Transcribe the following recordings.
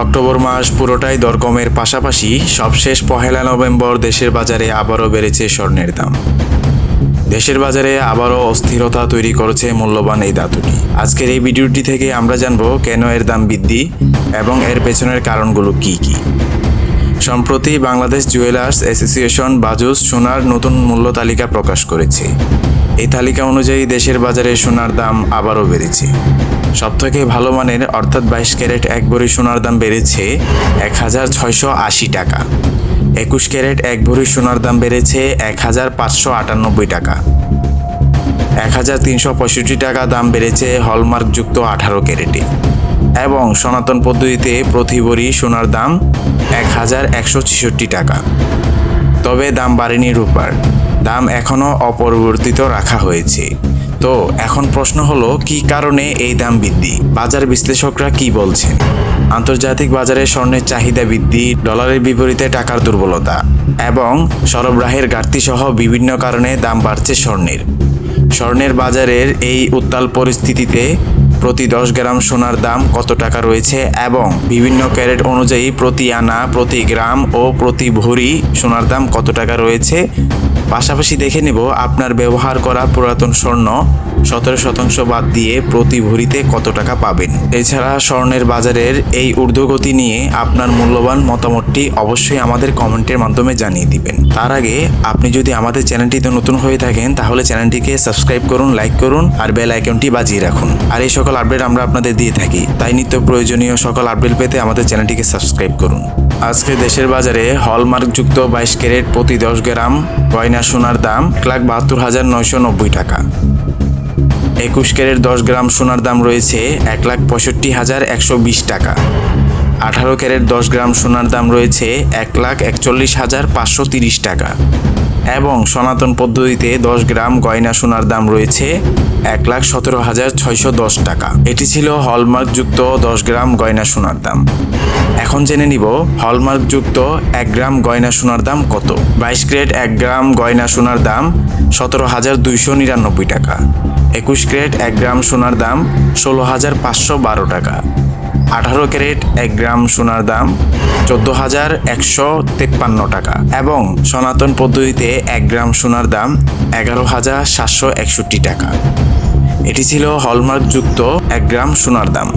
October মাস পুরোটাই দরকমের পাশাপাশি সবশেষ পহেলা নভেম্বর দেশের বাজারে আবারও বেড়েছে স্বর্ণের দাম। দেশের বাজারে আবারও অস্থিরতা তৈরি করেছে মূল্যবান এই ধাতুটি। আজকের এই ভিডিওটি থেকে আমরা জানব কেন এর দাম বৃদ্ধি এবং এর পেছনের কারণগুলো কি কি। সম্প্রতি বাংলাদেশ জুয়েলার্স অ্যাসোসিয়েশন বাজুস সোনার নতুন মূল্য তালিকা প্রকাশ করেছে। এই তালিকা অনুযায়ী দেশের বাজারে সোনার দাম আবারও বেড়েছে। সবথেকে ভালো মানের অর্থাৎ বাইশ ক্যারেট এক ভরি সোনার দাম বেড়েছে এক হাজার ছয়শো আশি টাকা। একুশ ক্যারেট এক ভরি সোনার দাম বেড়েছে এক হাজার পাঁচশো আটানব্বই টাকা। এক হাজার তিনশো পঁয়ষট্টি টাকা দাম বেড়েছে হলমার্কযুক্ত আঠারো ক্যারেটে। এবং সনাতন পদ্ধতিতে প্রতি ভরি সোনার দাম এক হাজার একশো ছেষট্টি টাকা। তবে দাম বাড়েনি রূপার। দাম এখনও অপরিবর্তিত রাখা হয়েছে। তো এখন প্রশ্ন হলো, কি কারণে এই দাম বৃদ্ধি? বাজার বিশ্লেষকরা কি বলছেন? আন্তর্জাতিক বাজারে স্বর্ণের চাহিদা বৃদ্ধি, ডলারের বিপরীতে টাকার দুর্বলতা এবং সরবরাহের ঘাটতি সহ বিভিন্ন কারণে দাম বাড়ছে স্বর্ণের। স্বর্ণের বাজারের এই উত্তাল পরিস্থিতিতে প্রতি দশ গ্রাম সোনার দাম কত টাকা রয়েছে এবং বিভিন্ন ক্যারেট অনুযায়ী প্রতি আনা, প্রতি গ্রাম ও প্রতি ভরি সোনার দাম কত টাকা রয়েছে? পাশাপাশি দেখে নেব আপনার ব্যবহার করা পুরাতন স্বর্ণ। সতেরো শতাংশ বাদ দিয়ে প্রতি ভরিতে কত টাকা পাবেন? এছাড়া স্বর্ণের বাজারের এই ঊর্ধ্বগতি নিয়ে আপনার মূল্যবান মতামতটি অবশ্যই আমাদের কমেন্টের মাধ্যমে জানিয়ে দিবেন। তার আগে আপনি যদি আমাদের চ্যানেলটিতে নতুন হয়ে থাকেন, তাহলে চ্যানেলটিকে সাবস্ক্রাইব করুন, লাইক করুন আর বেল আইকনটি বাজিয়ে রাখুন। আর এই সকল আপডেট আমরা আপনাদের দিয়ে থাকি। তাই নিত্য প্রয়োজনীয় সকল আপডেট পেতে আমাদের চ্যানেলটিকে সাবস্ক্রাইব করুন। আজকে দেশের বাজারে হলমার্কযুক্ত বাইশ ক্যারেট প্রতি দশ গ্রাম, গয়না সোনার দাম এক লাখ বাহাত্তর হাজার নয়শো নব্বই টাকা। একুশ ক্যারেট দশ গ্রাম সোনার দাম রয়েছে এক লাখ পঁয়ষট্টি হাজার একশো বিশ টাকা। আঠারো ক্যারেট দশ গ্রাম সোনার দাম রয়েছে এক লাখ একচল্লিশ হাজার পাঁচশো তিরিশ টাকা। এবং সনাতন পদ্ধতিতে দশ গ্রাম গয়না সোনার দাম রয়েছে এক লাখ সতেরো হাজার ছয়শো দশ টাকা। এটি ছিল হলমার্কযুক্ত দশ গ্রাম গয়না সোনার দাম। এখন জেনে নিব হলমার্কযুক্ত এক গ্রাম গয়না সোনার দাম কত। বাইশ ক্রেট এক গ্রাম গয়না সোনার দাম সতেরো হাজার দুইশো নিরানব্বই টাকা। একুশ ক্রেট এক গ্রাম সোনার দাম ষোলো হাজার পাঁচশো বারো টাকা। আঠারো ক্যারেট, এক গ্রাম সোনার দাম চোদ্দ হাজার একশো তেপ্পান্ন টাকা এবং সনাতন পদ্ধতিতে এক গ্রাম সোনার দাম এগারো হাজার সাতশো একষট্টি টাকা। এটি ছিল হলমার্কযুক্ত এক গ্রাম সোনার দাম।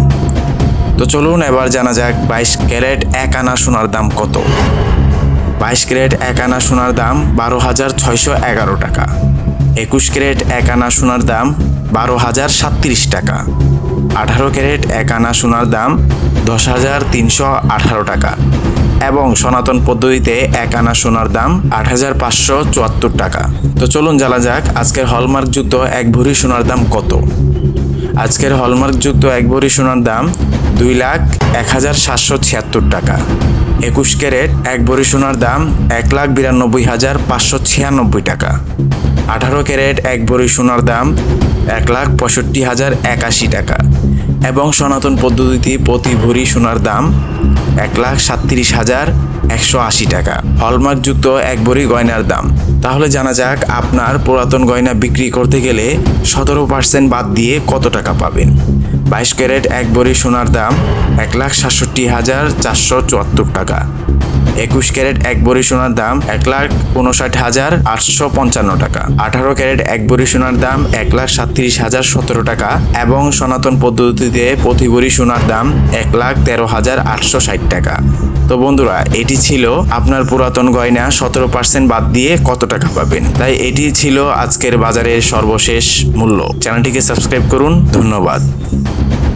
তো চলুন এবার জানা যাক বাইশ ক্যারেট, এক আনা সোনার দাম কত। বাইশ ক্যারেট, এক আনা সোনার দাম বারো হাজার ছয়শো এগারো টাকা। একুশ ক্যারেট, এক আনা সোনার দাম বারো হাজার সাতত্রিশ টাকা। আঠারো ক্যারেট এক আনা সোনার দাম দশ হাজার তিনশো আঠারো টাকা এবং সনাতন পদ্ধতিতে এক আনা সোনার দাম আট হাজার পাঁচশো চুয়াত্তর টাকা। তো চলুন জানা যাক আজকের হলমার্কযুক্ত এক ভরি সোনার দাম কত। আজকের হলমার্কযুক্ত এক ভরি সোনার দাম দুই লাখ এক হাজার সাতশো ছিয়াত্তর টাকা। একুশ ক্যারেট এক ভরি সোনার দাম এক লাখ বিরানব্বই হাজার পাঁচশো ছিয়ানব্বই টাকা। আঠারো ক্যারেট এক ভরি সোনার দাম এক লাখ পঁয়ষট্টি হাজার একাশি টাকা। এবং সনাতন পদ্ধতিতে প্রতি ভরি সোনার দাম এক লাখ সাতত্রিশ হাজার একশো আশি টাকা। হলমার্কযুক্ত এক ভরি গয়নার দাম। তাহলে জানা যাক আপনার পুরাতন গয়না বিক্রি করতে গেলে সতেরো পার্সেন্ট বাদ দিয়ে কত টাকা পাবেন। বাইশ ক্যারেট, এক ভরি সোনার দাম এক লাখ সাতষট্টি হাজার চারশো চুয়াত্তর টাকা। একুশ ক্যারেট, এক ভরি সোনার দাম এক লাখ উনষাট হাজার আটশো পঞ্চান্ন টাকা। আঠারো ক্যারেট, এক ভরি সোনার দাম এক লাখ সাতত্রিশ হাজার সতেরো টাকা এবং সনাতন পদ্ধতিতে প্রতি ভরি সোনার দাম এক লাখ তেরো হাজার আটশো ষাট টাকা। তো বন্ধুরা, এটি ছিল আপনার পুরাতন গয়না, সতেরো পার্সেন্ট বাদ দিয়ে কত টাকা পাবেন? তাই এটি ছিল আজকের বাজারের সর্বশেষ মূল্য। চ্যানেলটিকে সাবস্ক্রাইব করুন। ধন্যবাদ। Thank you.